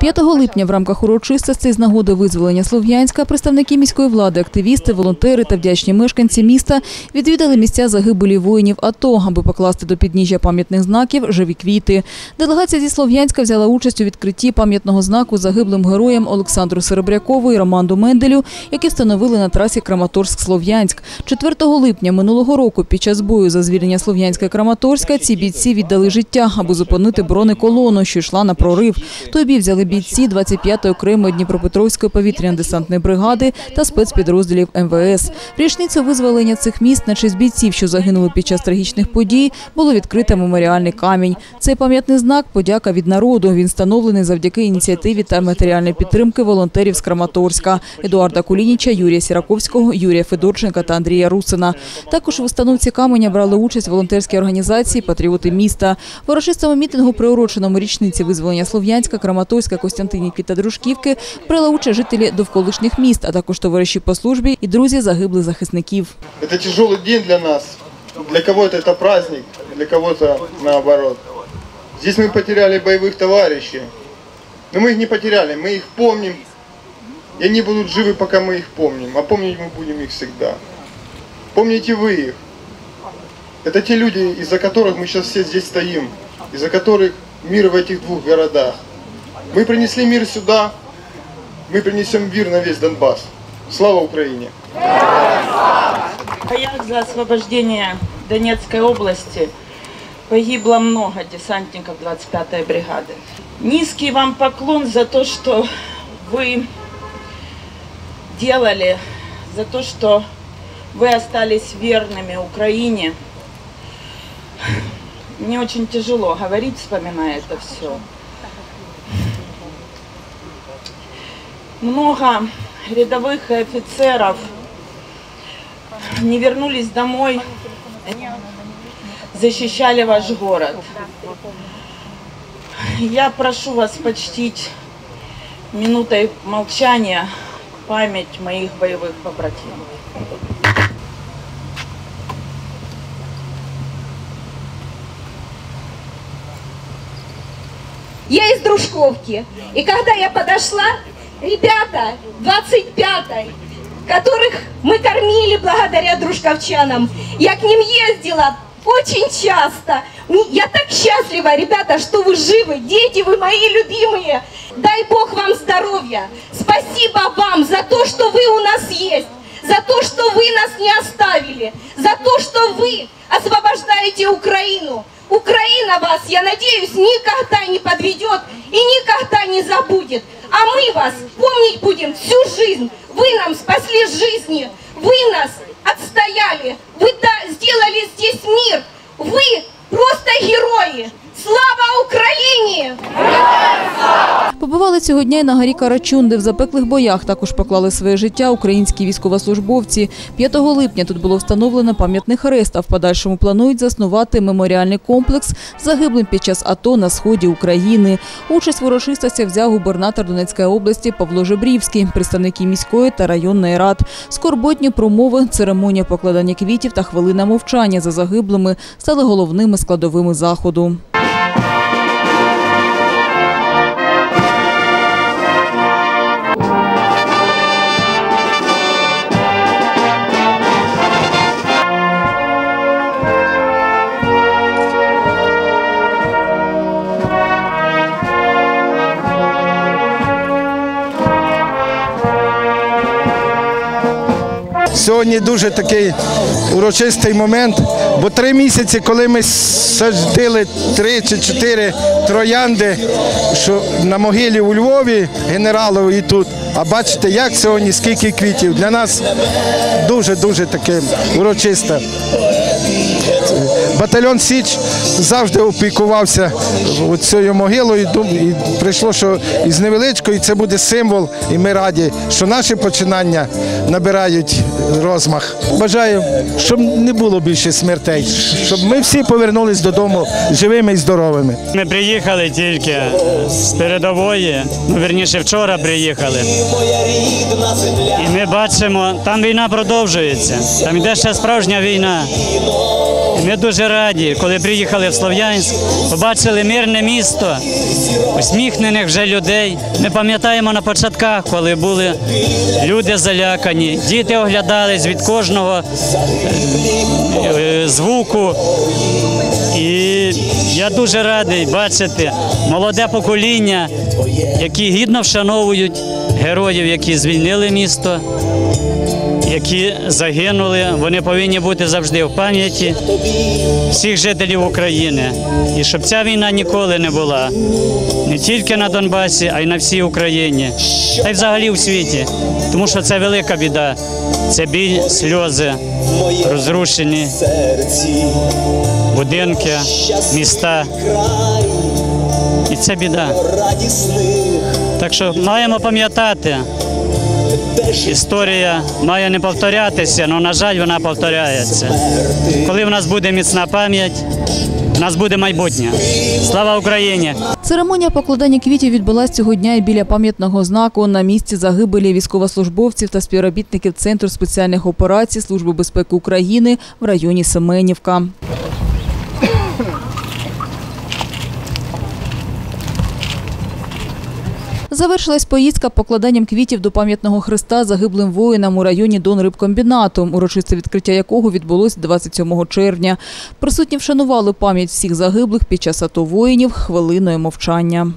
5 липня в рамках урочистостей з нагоди визволення Слов'янська представники міської влади, активісти, волонтери та вдячні мешканці міста відвідали місця загибелі воїнів АТО, аби покласти до підніжжя пам'ятних знаків живі квіти. Делегація зі Слов'янська взяла участь у відкритті пам'ятного знаку загиблим героям Олександру Серебрякову і Романду Менделю, які встановили на трасі Краматорськ-Слов'янськ. 4 липня минулого року під час бою за звільнення Слов'янська Краматорська ці бійці віддали життя, аби зупинити бронеколону, що йшла на прорив. Той бій взяли бійці 25-ї окремої Дніпропетровської повітряно-десантної бригади та спецпідрозділів МВС. В річницю визволення цих міст на честь бійців, що загинули під час трагічних подій, було відкрито меморіальний камінь. Цей пам'ятний знак – подяка від народу. Він встановлений завдяки ініціативі та матеріальної підтримки волонтерів з Краматорська – Едуарда Кулініча, Юрія Сіраковського, Юрія Федорченка та Андрія Русина. Також в установці каменя брали участь волонтерські організації «Патріоти міста». В урочистому мітингу, приуроченому річниці визволення Слов'янська, Краматорська, Костянтинівки та Дружківки, брали участь жителі довколишніх міст, а також товариші по службі і друзі загиблих захисників. Это тяжелый день для нас. Для кого-то это праздник, для кого-то наоборот. Здесь мы потеряли боевых товарищей. Но мы их не потеряли, мы их помним. И они будут живы, пока мы их помним. А помнить мы будем их всегда. Помните вы их. Это те люди, из-за которых мы сейчас все здесь стоим. Из-за которых мир в этих двух городах. Мы принесли мир сюда, мы принесем мир на весь Донбасс. Слава Украине! Боях за освобождение Донецкой области погибло много десантников 25-й бригады. Низкий вам поклон за то, что вы делали, за то, что вы остались верными Украине. Мне очень тяжело говорить, вспоминая это все. Много рядовых и офицеров не вернулись домой, защищали ваш город. Я прошу вас почтить минутой молчания память моих боевых побратимов. Я из Дружковки. И когда я подошла, ребята 25-й, которых мы кормили благодаря дружковчанам, я к ним ездила очень часто. Я так счастлива, ребята, что вы живы, дети вы мои любимые. Дай Бог вам здоровья. Спасибо вам за то, что вы у нас есть, за то, что вы нас не оставили, за то, что вы освобождаете Украину. Украина вас, я надеюсь, никогда не подведет и никогда не забудет. А мы вас помнить будем всю жизнь. Вы нам спасли жизни, вы нас отстояли, вы да- сделали здесь мир. Вы просто герои. Слава Україні! Побували цього дня й на горі Карачун, де в запеклих боях також поклали своє життя українські військовослужбовці. 5 липня тут було встановлено пам'ятний хрест, а в подальшому планують заснувати меморіальний комплекс загиблим під час АТО на сході України. Участь в урочистостях взяв губернатор Донецької області Павло Жебрівський, представники міської та районної рад. Скорботні промови, церемонія покладання квітів та хвилина мовчання за загиблими стали головними складовими заходу. Сьогодні дуже такий урочистий момент, бо три місяці, коли ми садили три чи чотири троянди, що на могилі у Львові генералові і тут. А бачите, як сьогодні, скільки квітів. Для нас дуже-дуже таке урочисте. Батальйон Січ завжди опікувався цією могилою. І прийшло, що із невеличкої це буде символ, і ми раді, що наші починання набирають розмах. Бажаю, щоб не було більше смертей, щоб ми всі повернулись додому живими і здоровими. Ми приїхали тільки з передової, ну вірніше вчора приїхали. І ми бачимо, там війна продовжується. Там йде ще справжня війна. Ми дуже раді, коли приїхали в Слов'янськ, побачили мирне місто, усміхнених вже людей. Ми пам'ятаємо на початках, коли були люди залякані, діти оглядались від кожного е, звуку. І я дуже радий бачити молоде покоління, які гідно вшановують героїв, які звільнили місто, які загинули. Вони повинні бути завжди в пам'яті всіх жителів України. І щоб ця війна ніколи не була не тільки на Донбасі, а й на всій Україні, та й взагалі у світі. Тому що це велика біда. Це біль, сльози, розрушені будинки, міста. І це біда. Так що маємо пам'ятати. Історія має не повторятися, але, на жаль, вона повторяється. Коли в нас буде міцна пам'ять, в нас буде майбутнє. Слава Україні! Церемонія покладання квітів відбулась цього дня і біля пам'ятного знаку на місці загибелі військовослужбовців та співробітників Центру спеціальних операцій Служби безпеки України в районі Семенівка. Завершилась поїздка покладанням квітів до пам'ятного хреста загиблим воїнам у районі Донрибкомбінату, урочисте відкриття якого відбулось 27 червня. Присутні вшанували пам'ять всіх загиблих під час АТО воїнів хвилиною мовчання.